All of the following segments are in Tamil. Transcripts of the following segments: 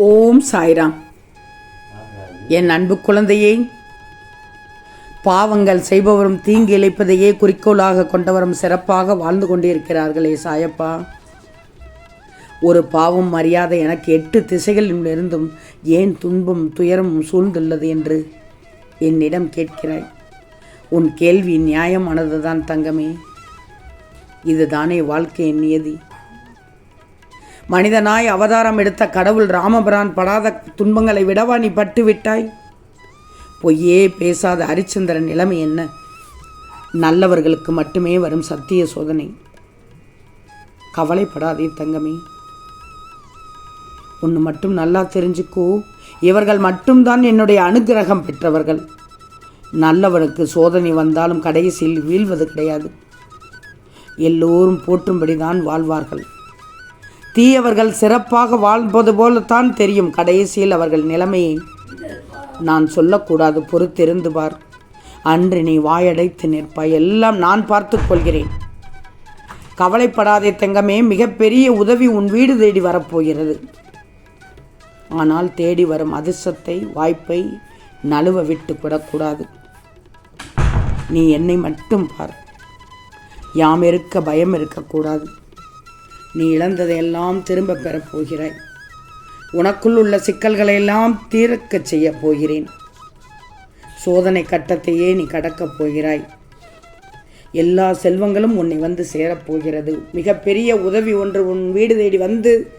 ஓம் சாய்ராம். என் அன்பு குழந்தையே பாவங்கள் செய்பவரும் தீங்கு இழைப்பதையே குறிக்கோளாக கொண்டவரும் சிறப்பாக வாழ்ந்து கொண்டிருக்கிறார்களே சாயப்பா. ஒரு பாவம் மரியாதை எனக்கு எட்டு திசைகளிலிருந்தும் ஏன் துன்பம் துயரமும் சூழ்ந்துள்ளது என்று என்னிடம் கேட்கிறாய். உன் கேள்வி நியாயமானதுதான் தங்கமே. இதுதானே வாழ்க்கையின் நியதி. மனிதனாய் அவதாரம் எடுத்த கடவுள் ராமபிரான் படாத துன்பங்களை விடவா நீ பட்டு விட்டாய் பொய்யே பேசாத ஹரிச்சந்திரன் நிலைமை என்ன? நல்லவர்களுக்கு மட்டுமே வரும் சத்திய சோதனை. கவலைப்படாதே தங்கமே. ஒன்று மட்டும் நல்லா தெரிஞ்சுக்கோ. இவர்கள் மட்டும்தான் என்னுடைய அனுக்கிரகம் பெற்றவர்கள். நல்லவனுக்கு சோதனை வந்தாலும் கடைசியில் வீழ்வது கிடையாது. எல்லோரும் போற்றும்படிதான் வாழ்வார்கள். தீயவர்கள் சிறப்பாக வாழ்வது போலத்தான் தெரியும். கடைசியில் அவர்கள் நிலைமையை நான் சொல்லக்கூடாது பொறுத்திருந்து பார் அன்று நீ வாயடைத்து நிற்பாய் எல்லாம் நான் பார்த்து கொள்கிறேன். கவலைப்படாதே தங்கமே மிகப்பெரிய உதவி உன் வீடு தேடி வரப்போகிறது. ஆனால் தேடி வரும் அதிர்ஷ்டத்தை வாய்ப்பை நழுவ விட்டு விடக்கூடாது நீ என்னை மட்டும் பார். யாம் இருக்க பயம் இருக்கக்கூடாது. நீ இழந்ததையெல்லாம் திரும்ப பெறப் போகிறாய். உனக்குள் உள்ள சிக்கல்களையெல்லாம் தீர்க்கச் செய்யப் போகிறேன். சோதனை கட்டத்தையே நீ கடக்கப் போகிறாய். எல்லா செல்வங்களும் உன்னை வந்து சேரப்போகிறது மிகப்பெரிய உதவி ஒன்று உன் வீடு தேடி வந்து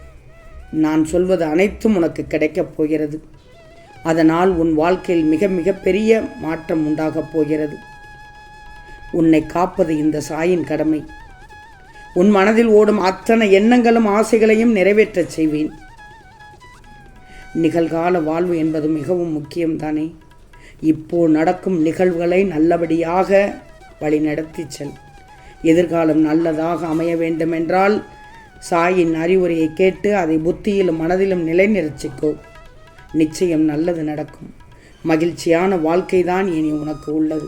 நான் சொல்வது அனைத்தும் உனக்கு கிடைக்கப் போகிறது. அதனால் உன் வாழ்க்கையில் மிக மிக பெரிய மாற்றம் உண்டாகப் போகிறது. உன்னை காப்பது இந்த சாயின் கடமை. உன் மனதில் ஓடும் அத்தனை எண்ணங்களும் ஆசைகளையும் நிறைவேற்றச் செய்வேன். நிகழ்கால வாழ்வு என்பது மிகவும் முக்கியம்தானே? இப்போ நடக்கும் நிகழ்வுகளை நல்லபடியாக வழிநடத்தி செல். எதிர்காலம் நல்லதாக அமைய வேண்டுமென்றால் சாயின் அறிவுரையை கேட்டு அதை புத்தியிலும் மனதிலும் நிலைநிறுத்திக்கோ. நிச்சயம் நல்லது நடக்கும். மகிழ்ச்சியான வாழ்க்கைதான் இனி உனக்கு உள்ளது.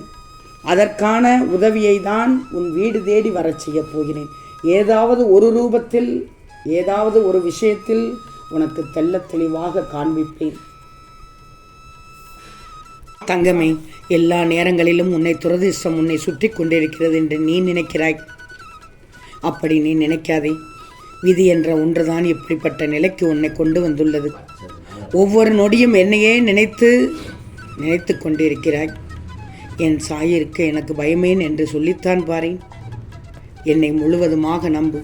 அதற்கான உதவியை தான் உன் வீடு தேடி வரச் செய்யப் போகிறேன். ஏதாவது ஒரு ரூபத்தில் ஏதாவது ஒரு விஷயத்தில் உனக்கு தெள்ளத் தெளிவாக காண்பிப்பேன். தங்கமே எல்லா நேரங்களிலும் உன்னை துரதிர்ஷ்டம் உன்னை சுற்றி கொண்டிருக்கிறது என்று நீ நினைக்கிறாய். அப்படி நீ நினைக்காதே. விதி என்ற ஒன்றுதான் இப்படிப்பட்ட நிலைக்கு உன்னை கொண்டு வந்துள்ளது. ஒவ்வொரு நொடியும் என்னையே நினைத்து நினைத்து கொண்டிருக்கிறாய். என் சாயிற்கு எனக்கு பயமேன் என்று சொல்லித்தான் பாரேன். என்னை முழுவதுமாக நம்பு.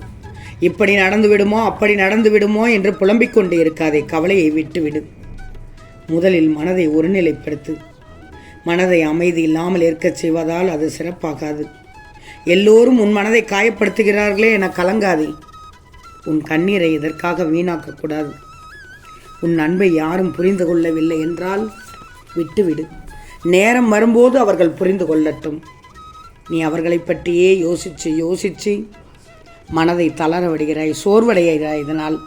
இப்படி நடந்து விடுமோ அப்படி நடந்து விடுமோ என்று புலம்பிக் கொண்டே இருக்காதே கவலையை விட்டுவிடு முதலில் மனதை ஒருநிலைப்படுத்து மனதை அமைதி இல்லாமல் இருக்கச் செய்வதால் அது சிறப்பாகாது. எல்லோரும் உன் மனதை காயப்படுத்துகிறார்களே என கலங்காதே. உன் கண்ணீரை இதற்காக வீணாக்கக்கூடாது உன் அன்பை யாரும் புரிந்து கொள்ளவில்லை என்றால் விட்டுவிடு. நேரம் வரும்போது அவர்கள் புரிந்து கொள்ளட்டும். நீ அவர்களை பற்றியே யோசித்து யோசித்து மனதை தளர விடுகிறாய் சோர்வடைகிறாய். இதனால்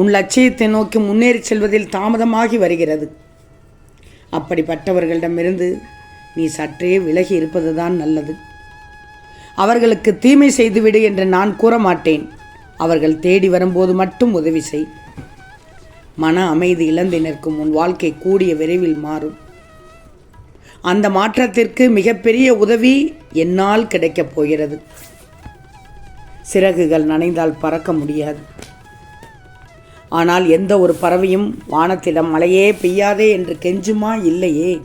உன் லட்சியத்தை நோக்கி முன்னேறி செல்வதில் தாமதமாகி வருகிறது. அப்படிப்பட்டவர்களிடமிருந்து நீ சற்றே விலகி இருப்பது தான் நல்லது. அவர்களுக்கு தீமை செய்துவிடு என்று நான் கூற மாட்டேன் அவர்கள் தேடி வரும்போது மட்டும் உதவி செய். மன அமைதி இழந்து நிற்கும் உன் வாழ்க்கை கூடிய விரைவில் மாறும். அந்த மாற்றத்திற்கு மிகப்பெரிய உதவி என்னால் கிடைக்கப் போகிறது. சிறகுகள் நனைந்தால் பறக்க முடியாது. ஆனால் எந்த ஒரு பறவையும் வானத்திடம் மழையே பெய்யாதே என்று கெஞ்சுமா? இல்லையே.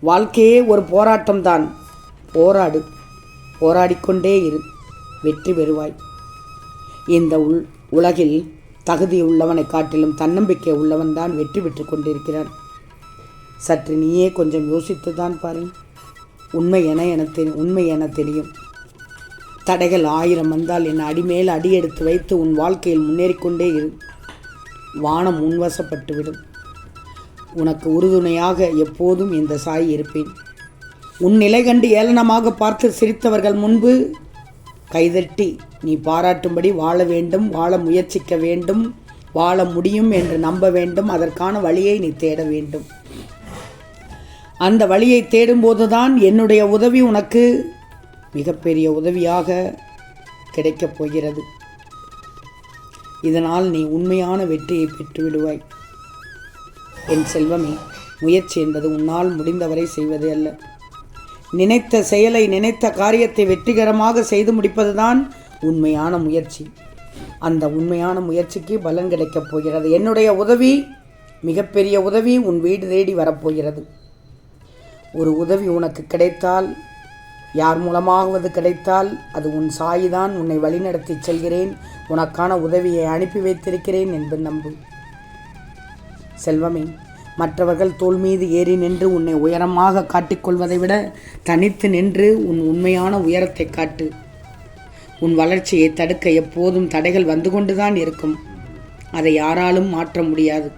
வாழ்க்கையே ஒரு போராட்டம்தான். போராடு போராடிக்கொண்டே இரு வெற்றி பெறுவாய். இந்த உள் உலகில் தகுதி உள்ளவனை காட்டிலும் தன்னம்பிக்கை உள்ளவன்தான் வெற்றி பெற்று கொண்டிருக்கிறான். சற்று நீயே கொஞ்சம் யோசித்து தான் பாரு. உண்மை என என தெரி உண்மை என தெரியும். தடைகள் ஆயிரம் வந்தால் என் அடிமேல் அடி எடுத்து வைத்து உன் வாழ்க்கையில் முன்னேறிக்கொண்டே இரு. வானம் முன்வசப்பட்டுவிடும். உனக்கு உறுதுணையாக எப்போதும் இந்த சாய் இருப்பேன். உன் நிலை கண்டு ஏளனமாக பார்த்து சிரித்தவர்கள் முன்பு கைதட்டி நீ பாராட்டும்படி வாழ வேண்டும் வாழ முயற்சிக்க வேண்டும் வாழ முடியும் என்று நம்ப வேண்டும். அதற்கான வழியை நீ தேட வேண்டும். அந்த வழியை தேடும்போதுதான் என்னுடைய உதவி உனக்கு மிகப்பெரிய உதவியாக கிடைக்கப் போகிறது. இதனால் நீ உண்மையான வெற்றியை பெற்றுவிடுவாய் என் செல்வமே முயற்சி என்பது உன்னால் முடிந்தவரை செய்வது அல்ல. நினைத்த செயலை நினைத்த காரியத்தை வெற்றிகரமாக செய்து முடிப்பதுதான் உண்மையான முயற்சி. அந்த உண்மையான முயற்சிக்கு பலன் கிடைக்கப் போகிறது. என்னுடைய உதவி மிகப்பெரிய உதவி உன் வீடு தேடி வரப்போகிறது ஒரு உதவி உனக்கு கிடைத்தால் யார் மூலமாவது கிடைத்தால் அது உன் சாயிதான் உன்னை வழிநடத்தி செல்கிறேன் உனக்கான உதவியை அனுப்பி வைத்திருக்கிறேன் என்று நம்பு. செல்வமே மற்றவர்கள் தோல் மீது ஏறி நின்று உன்னை உயரமாக காட்டிக்கொள்வதை விட தனித்து நின்று உன் உண்மையான உயரத்தை காட்டு. உன் வளர்ச்சியை தடுக்க எப்போதும் தடைகள் வந்து கொண்டுதான் இருக்கும். அதை யாராலும் மாற்ற முடியாது.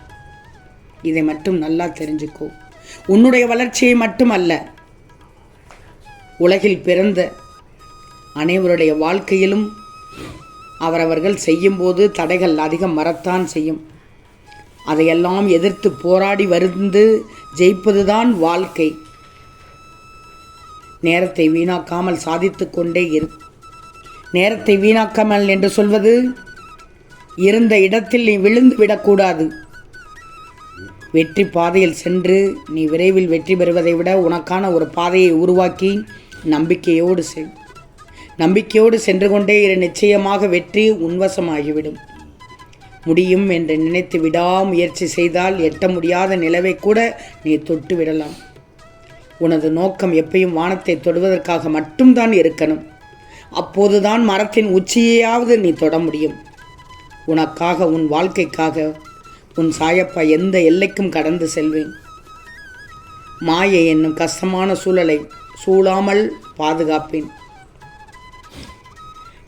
இதை மட்டும் நல்லா தெரிஞ்சுக்கோ. உன்னுடைய வளர்ச்சியை மட்டுமல்ல உலகில் பிறந்த அனைவருடைய வாழ்க்கையிலும் அவரவர்கள் செய்யும்போது தடைகள் அதிகம் வரத்தான் செய்யும். அதையெல்லாம் எதிர்த்து போராடி வருந்து ஜெயிப்பதுதான் வாழ்க்கை. நேரத்தை வீணாக்காமல் சாதித்து கொண்டே இரு. நேரத்தை வீணாக்காமல் என்று சொல்வது இருந்த இடத்தில் நீ விழுந்து விடக்கூடாது. வெற்றி பாதையில் சென்று நீ விரைவில் வெற்றி பெறுவதை விட உனக்கான ஒரு பாதையை உருவாக்கி நம்பிக்கையோடு செய் நம்பிக்கையோடு சென்று கொண்டே இரு. நிச்சயமாக வெற்றி உன்வசமாகிவிடும். முடியும் என்று நினைத்து விடாமுயற்சி செய்தால் எட்ட முடியாத நிலவை கூட நீ தொட்டு விடலாம். உனது நோக்கம் எப்பயும் வானத்தை தொடுவதற்காக மட்டும்தான் இருக்கணும். அப்போதுதான் மரத்தின் உச்சியையாவது நீ தொட முடியும். உனக்காக உன் வாழ்க்கைக்காக உன் சாயப்பா எந்த எல்லைக்கும் கடந்து செல்வேன். மாயை என்னும் கஷ்டமான சூழலை சூழாமல் பாதுகாப்பேன்.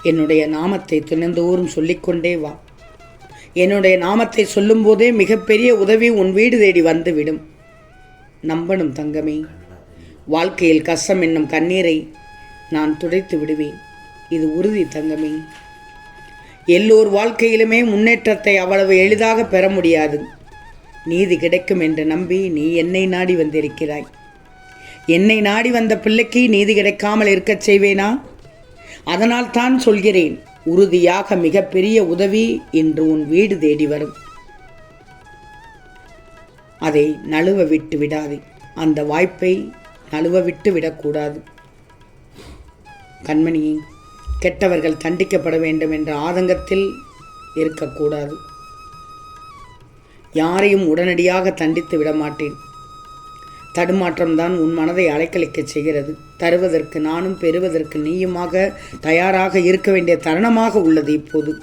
என்னுடைய நாமத்தை தினந்தோறும் சொல்லிக்கொண்டே வா. என்னுடைய நாமத்தை சொல்லும்போதே மிகப்பெரிய உதவி உன் வீடு தேடி வந்துவிடும். நம்பணும் தங்கமே. வாழ்க்கையில் கஷ்டம் என்னும் கண்ணீரை நான் துடைத்து விடுவேன். இது உறுதி தங்கமே. எல்லோர் வாழ்க்கையிலுமே முன்னேற்றத்தை அவ்வளவு எளிதாக பெற முடியாது. நீதி கிடைக்கும் என்று நம்பி நீ என்னை நாடி வந்திருக்கிறாய். என்னை நாடி வந்த பிள்ளைக்கு நீதி கிடைக்காமல் இருக்கச் செய்வேனா? அதனால் தான் சொல்கிறேன் உறுதியாக மிகப்பெரிய உதவி என்று உன் வீடு தேடி வரும். அதை நழுவ விட்டு விடாதே. அந்த வாய்ப்பை நழுவ விட்டு விடக்கூடாது. கண்மணியே கெட்டவர்கள் தண்டிக்கப்பட வேண்டும் என்ற ஆதங்கத்தில் இருக்கக்கூடாது. யாரையும் உடனடியாக தண்டித்து விட மாட்டேன். தடுமாற்றம்தான் உன் மனதை அலைக்கழிக்கச் செய்கிறது. தருவதற்கு நானும் பெறுவதற்கு நீயுமாக தயாராக இருக்க வேண்டிய தருணமாக உள்ளது இப்போது.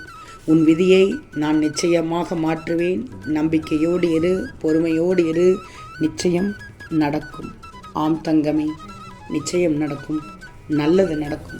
உன் விதியை நான் நிச்சயமாக மாற்றுவேன். நம்பிக்கையோடு இரு பொறுமையோடு இரு. நிச்சயம் நடக்கும். ஆம் தங்கமே நிச்சயம் நடக்கும். நல்லது நடக்கும்.